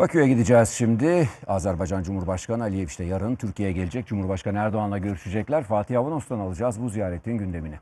Bakü'ye gideceğiz şimdi. Azerbaycan Cumhurbaşkanı Aliyev işte yarın Türkiye'ye gelecek. Cumhurbaşkanı Erdoğan'la görüşecekler. Fatih Avanos'tan alacağız bu ziyaretin gündemini.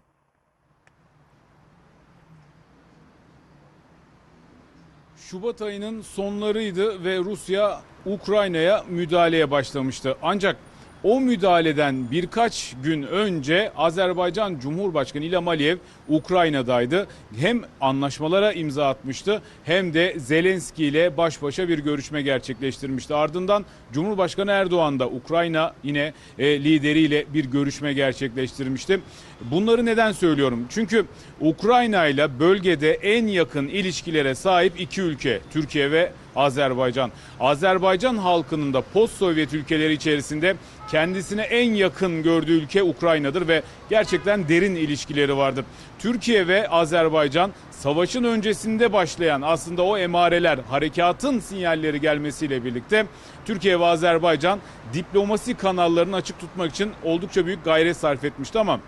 Şubat ayının sonlarıydı ve Rusya Ukrayna'ya müdahaleye başlamıştı. Ancak o müdahaleden birkaç gün önce Azerbaycan Cumhurbaşkanı İlham Aliyev Ukrayna'daydı. Hem anlaşmalara imza atmıştı hem de Zelenski ile baş başa bir görüşme gerçekleştirmişti. Ardından Cumhurbaşkanı Erdoğan da Ukrayna yine e, lideriyle bir görüşme gerçekleştirmişti. Bunları neden söylüyorum? Çünkü Ukrayna ile bölgede en yakın ilişkilere sahip iki ülke Türkiye ve Azerbaycan. Azerbaycan halkının da post-Sovyet ülkeleri içerisinde kendisine en yakın gördüğü ülke Ukrayna'dır ve gerçekten derin ilişkileri vardır. Türkiye ve Azerbaycan savaşın öncesinde başlayan aslında o emareler, harekatın sinyalleri gelmesiyle birlikte Türkiye ve Azerbaycan diplomasi kanallarını açık tutmak için oldukça büyük gayret sarf etmişti ama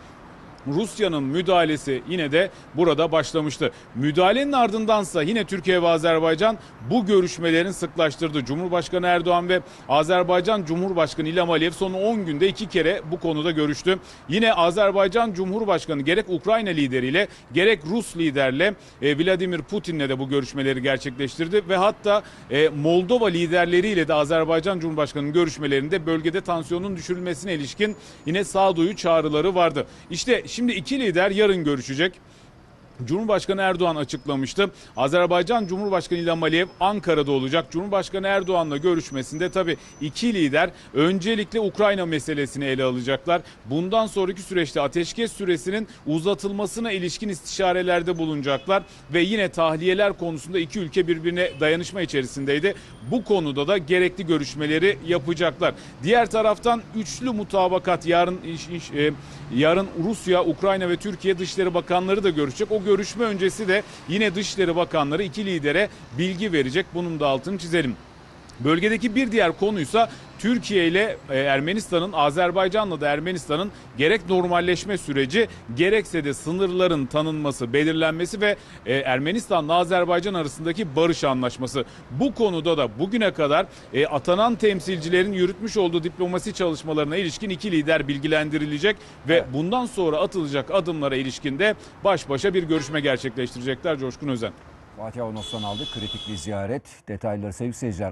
Rusya'nın müdahalesi yine de burada başlamıştı. Müdahalenin ardındansa yine Türkiye ve Azerbaycan bu görüşmelerin sıklaştırdı. Cumhurbaşkanı Erdoğan ve Azerbaycan Cumhurbaşkanı İlham Aliyev son 10 günde iki kere bu konuda görüştü. Yine Azerbaycan Cumhurbaşkanı gerek Ukrayna lideriyle gerek Rus liderle e, Vladimir Putin'le de bu görüşmeleri gerçekleştirdi ve hatta e, Moldova liderleriyle de Azerbaycan Cumhurbaşkanı'nın görüşmelerinde bölgede tansiyonun düşürülmesine ilişkin yine sağduyu çağrıları vardı. İşte şimdi iki lider yarın görüşecek. Cumhurbaşkanı Erdoğan açıklamıştı. Azerbaycan Cumhurbaşkanı İlham Aliyev Ankara'da olacak. Cumhurbaşkanı Erdoğan'la görüşmesinde tabii iki lider öncelikle Ukrayna meselesini ele alacaklar. Bundan sonraki süreçte ateşkes süresinin uzatılmasına ilişkin istişarelerde bulunacaklar ve yine tahliyeler konusunda iki ülke birbirine dayanışma içerisindeydi. Bu konuda da gerekli görüşmeleri yapacaklar. Diğer taraftan üçlü mutabakat yarın e, yarın Rusya, Ukrayna ve Türkiye Dışişleri Bakanları da görüşecek. O görüşme öncesi de yine Dışişleri Bakanları iki lidere bilgi verecek. Bunun da altını çizelim. Bölgedeki bir diğer konuysa Türkiye ile e, Ermenistan'ın, Azerbaycan'la da Ermenistan'ın gerek normalleşme süreci gerekse de sınırların tanınması, belirlenmesi ve e, Ermenistan'la Azerbaycan arasındaki barış anlaşması. Bu konuda da bugüne kadar e, atanan temsilcilerin yürütmüş olduğu diplomasi çalışmalarına ilişkin iki lider bilgilendirilecek ve bundan sonra atılacak adımlara ilişkin de baş başa bir görüşme gerçekleştirecekler Coşkun Özen. Fatih Avanos'tan aldık kritik bir ziyaret. Detayları sevgili seyirciler